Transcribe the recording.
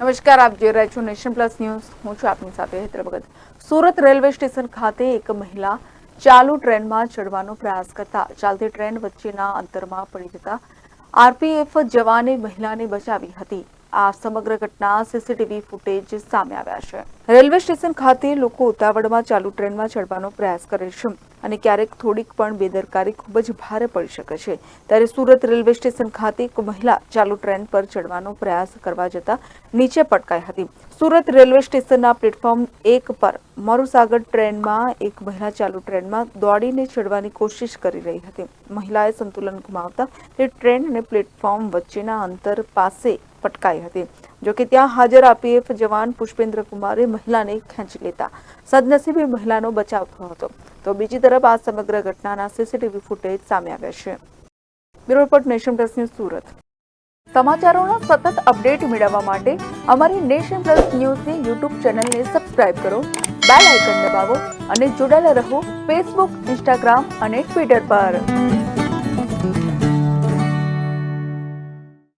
નમસ્કાર, આપ જોઈ રહ્યા છો નેશન પ્લસ ન્યૂઝ. હું છું આપની સાથે હેતલ ભગત. સુરત રેલવે સ્ટેશન ખાતે એક મહિલા ચાલુ ટ્રેનમાં ચડવાનો પ્રયાસ કરતા ચાલતી ટ્રેન વચ્ચેના અંતરમાં પડી જતા આરપીએફ જવાને મહિલાને બચાવી હતી. આ સમગ્ર ઘટના સીસીટીવી ફૂટેજ સામે આવ્યા છે. રેલવે સ્ટેશન ખાતે લોકો ઉતાવળમાં ચાલુ ટ્રેનમાં ચડવાનો પ્રયાસ કરે છે. અને ક્યારેક થોડીક પણ બેદરકારી ખૂબ જ ભારે પડી શકે છે. ત્યારે સુરત રેલવે સ્ટેશન ખાતે એક મહિલા ચાલુ ટ્રેન પર ચડવાનો પ્રયાસ કરવા જતા નીચે પટકાઈ હતી. સુરત રેલવે સ્ટેશનના પ્લેટફોર્મ એક પર મરુસાગર ટ્રેનમાં એક મહિલા ચાલુ ટ્રેનમાં દોડીને ચડવાની કોશિશ કરી રહી હતી. મહિલાએ સંતુલન ગુમાવતા તે ટ્રેન અને પ્લેટફોર્મ વચ્ચેના અંતર પાસે પટકાઈ હતી. જોકે ત્યાં હાજર આપીએફ જવાન પુષ્પેન્દ્ર કુમારે મહિલાને ખેંચી લેતા સદનસીબે મહિલાનો બચાવ થયો હતો તો બીજી તરફ આ સમગ્ર ઘટનાના સીસીટીવી ફૂટેજ સામે આવ્યા છે bureau report Nation Plus News Surat સમાચારોના સતત અપડેટ મેળવવા માટે અમારી નેશન પ્લસ ન્યૂઝની યુટ્યુબ ચેનલને સબસ્ક્રાઇબ કરો, બેલ આઇકન દબાવો અને જોડાયેલા રહો ફેસબુક, ઇન્સ્ટાગ્રામ અને ટ્વિટર પર.